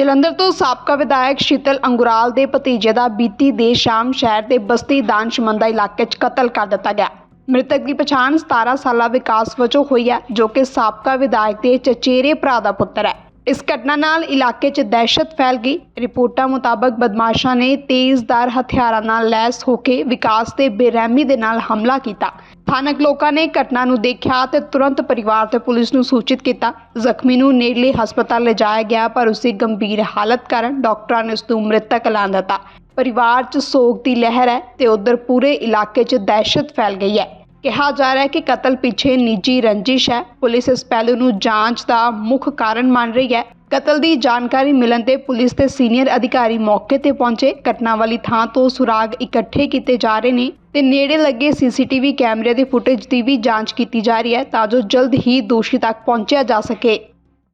ਜਲੰਧਰ ਤੋਂ ਸਾਬਕਾ ਵਿਧਾਇਕ ਸ਼ੀਤਲ ਅੰਗੁਰਾਲ ਦੇ ਭਤੀਜੇ ਦਾ ਬੀਤੀ ਦੇ ਸ਼ਾਮ ਸ਼ਹਿਰ ਦੇ ਬਸਤੀ ਦਾਨਸ਼ਮੰਦਾ ਇਲਾਕੇ 'ਚ ਕਤਲ ਕਰ ਦਿੱਤਾ ਗਿਆ। ਮ੍ਰਿਤਕ ਦੀ ਪਛਾਣ 17 ਸਾਲਾ ਵਿਕਾਸ ਵਜੋਂ ਹੋਈ ਹੈ, ਜੋ ਕਿ ਸਾਬਕਾ ਵਿਧਾਇਕ ਦੇ ਚਚੇਰੇ ਭਰਾ ਦਾ ਪੁੱਤਰ ਹੈ। ਇਸ ਘਟਨਾ ਨਾਲ ਇਲਾਕੇ 'ਚ ਦਹਿਸ਼ਤ ਫੈਲ ਗਈ। ਰਿਪੋਰਟਾਂ ਮੁਤਾਬਕ ਬਦਮਾਸ਼ਾਂ ਨੇ ਤੇਜ਼ਧਾਰ ਹਥਿਆਰਾਂ ਨਾਲ ਲੈਸ ਹੋ ਕੇ ਵਿਕਾਸ ਤੇ ਬੇਰਹਿਮੀ ਦੇ ਨਾਲ ਹਮਲਾ ਕੀਤਾ। ਸਥਾਨਕ ਲੋਕਾਂ ਨੇ ਘਟਨਾ ਨੂੰ ਦੇਖਿਆ ਤੇ ਤੁਰੰਤ ਪਰਿਵਾਰ ਤੇ ਪੁਲਿਸ ਨੂੰ ਸੂਚਿਤ ਕੀਤਾ। ਜ਼ਖਮੀ ਨੂੰ ਨੇੜਲੇ ਹਸਪਤਾਲ ਲਿਜਾਇਆ ਗਿਆ, ਪਰ ਉਸ ਦੀ ਗੰਭੀਰ ਹਾਲਤ ਕਾਰਨ ਡਾਕਟਰਾਂ ਨੇ ਉਸ ਨੂੰ ਮ੍ਰਿਤਕ ਐਲਾਨ ਦਿੱਤਾ। ਪਰਿਵਾਰ 'ਚ ਸੋਗ ਦੀ ਲਹਿਰ ਹੈ ਤੇ ਉਧਰ ਪੂਰੇ ਇਲਾਕੇ 'ਚ ਦਹਿਸ਼ਤ ਫੈਲ ਗਈ ਹੈ। ਕਿਹਾ ਜਾ ਰਿਹਾ ਹੈ ਕਿ ਕਤਲ ਪਿੱਛੇ ਨਿੱਜੀ ਰੰਜਿਸ਼ ਹੈ। ਪੁਲਿਸ ਇਸ ਪਹਿਲੂ ਨੂੰ ਜਾਂਚ ਦਾ ਮੁੱਖ ਕਾਰਨ ਮੰਨ ਰਹੀ ਹੈ। ਕਤਲ ਦੀ ਜਾਣਕਾਰੀ ਮਿਲਣ ਤੇ ਪੁਲਿਸ ਦੇ ਸੀਨੀਅਰ ਅਧਿਕਾਰੀ ਮੌਕੇ ਤੇ ਪਹੁੰਚੇ। ਘਟਨਾ ਵਾਲੀ ਥਾਂ ਤੋਂ ਸੁਰਾਗ ਇਕੱਠੇ ਕੀਤੇ ਜਾ ਰਹੇ ਨੇ ਤੇ ਨੇੜੇ ਲੱਗੇ ਸੀਸੀਟੀਵੀ ਕੈਮਰੇ ਦੀ ਫੁਟੇਜ ਦੀ ਵੀ ਜਾਂਚ ਕੀਤੀ ਜਾ ਰਹੀ ਹੈ ਤਾਂ ਜੋ ਜਲਦ ਹੀ ਦੋਸ਼ੀ ਤੱਕ ਪਹੁੰਚਿਆ ਜਾ ਸਕੇ।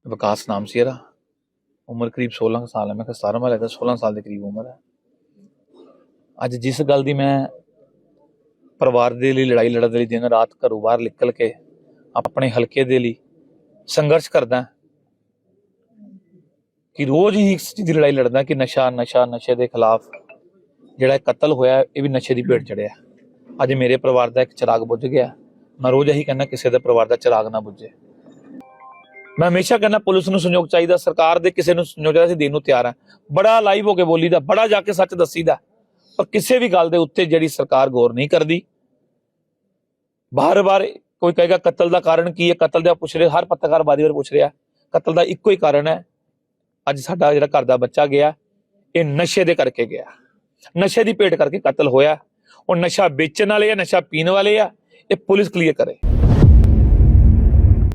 ਵਿਕਾਸ ਨਾਮ ਸੀ ਇਹਦਾ। ਉਮਰ ਕਰੀਬ 16 ਸਾਲ ਹੈ। ਮੈਂ ਕਿਹਾ 17 ਵਾਲਾ ਦਾ 16 ਸਾਲ ਦੇ ਕਰੀਬ ਉਮਰ ਹੈ। ਅੱਜ ਜਿਸ ਗੱਲ ਦੀ ਮੈਂ ਪਰਿਵਾਰ ਦੇ ਲਈ, ਲੜਾਈ ਲੜਨ ਦੇ ਲਈ ਦਿਨ ਰਾਤ ਘਰੋਂ ਬਾਹਰ ਨਿਕਲ ਕੇ ਆਪਣੇ ਹਲਕੇ ਦੇ ਲਈ ਸੰਘਰਸ਼ ਕਰਦਾ ਕਿ ਰੋਜ਼ ਹੀ ਇਸ ਚੀਜ਼ ਦੀ ਲੜਾਈ ਲੜਦਾ ਕਿ ਨਸ਼ਾ ਨਸ਼ਾ, ਨਸ਼ੇ ਦੇ ਖਿਲਾਫ ਜਿਹੜਾ ਕਤਲ ਹੋਇਆ ਇਹ ਵੀ ਨਸ਼ੇ ਦੀ ਭੇਟ ਚੜਿਆ ਅੱਜ ਮੇਰੇ ਪਰਿਵਾਰ ਦਾ ਇੱਕ ਚਿਰਾਗ ਬੁੱਝ ਗਿਆ ਮੈਂ ਰੋਜ਼ ਇਹੀ ਕਹਿੰਦਾ ਕਿਸੇ ਦੇ ਪਰਿਵਾਰ ਦਾ ਚਿਰਾਗ ਨਾ ਬੁੱਝੇ। ਮੈਂ ਹਮੇਸ਼ਾ ਕਹਿੰਦਾ ਪੁਲਿਸ ਨੂੰ ਸੰਯੋਗ ਚਾਹੀਦਾ, ਸਰਕਾਰ ਦੇ ਕਿਸੇ ਨੂੰ ਸੰਯੋਗ ਚਾਹੀਦਾ, ਅਸੀਂ ਦੇਣ ਨੂੰ ਤਿਆਰ ਹਾਂ। ਬੜਾ ਲਾਈਵ ਹੋ ਕੇ ਬੋਲੀਦਾ, ਬੜਾ ਜਾ ਕੇ ਸੱਚ ਦੱਸੀਦਾ। ਪਰ ਕਿਸੇ ਵੀ ਗੱਲ ਦੇ ਉੱਤੇ ਜਿਹੜੀ ਸਰਕਾਰ ਗੌਰ ਨਹੀਂ ਕਰਦੀ। ਬਾਰ-ਬਾਰ ਕੋਈ ਕਹੇਗਾ, ਕਤਲ ਦਾ ਕਾਰਨ ਕੀ ਹੈ? ਕਤਲ ਦਾ ਪੁੱਛ ਰਿਹਾ, ਹਰ ਪੱਤਰਕਾਰ ਬਾਦੀ ਵਾਰ ਪੁੱਛ ਰਿਹਾ, ਕਤਲ ਦਾ ਇੱਕੋ ਹੀ ਕਾਰਨ ਹੈ। ਅੱਜ ਸਾਡਾ ਜਿਹੜਾ ਘਰ ਦਾ ਬੱਚਾ ਗਿਆ, ਇਹ ਨਸ਼ੇ ਦੇ ਕਰਕੇ ਗਿਆ। ਨਸ਼ੇ ਦੀ ਭੇਟ ਕਰਕੇ ਕਤਲ ਹੋਇਆ। ਉਹ ਨਸ਼ਾ ਵੇਚਣ ਵਾਲੇ ਆ, ਨਸ਼ਾ ਪੀਣ ਵਾਲੇ ਆ, ਇਹ ਪੁਲਿਸ ਕਲੀਅਰ ਕਰੇ।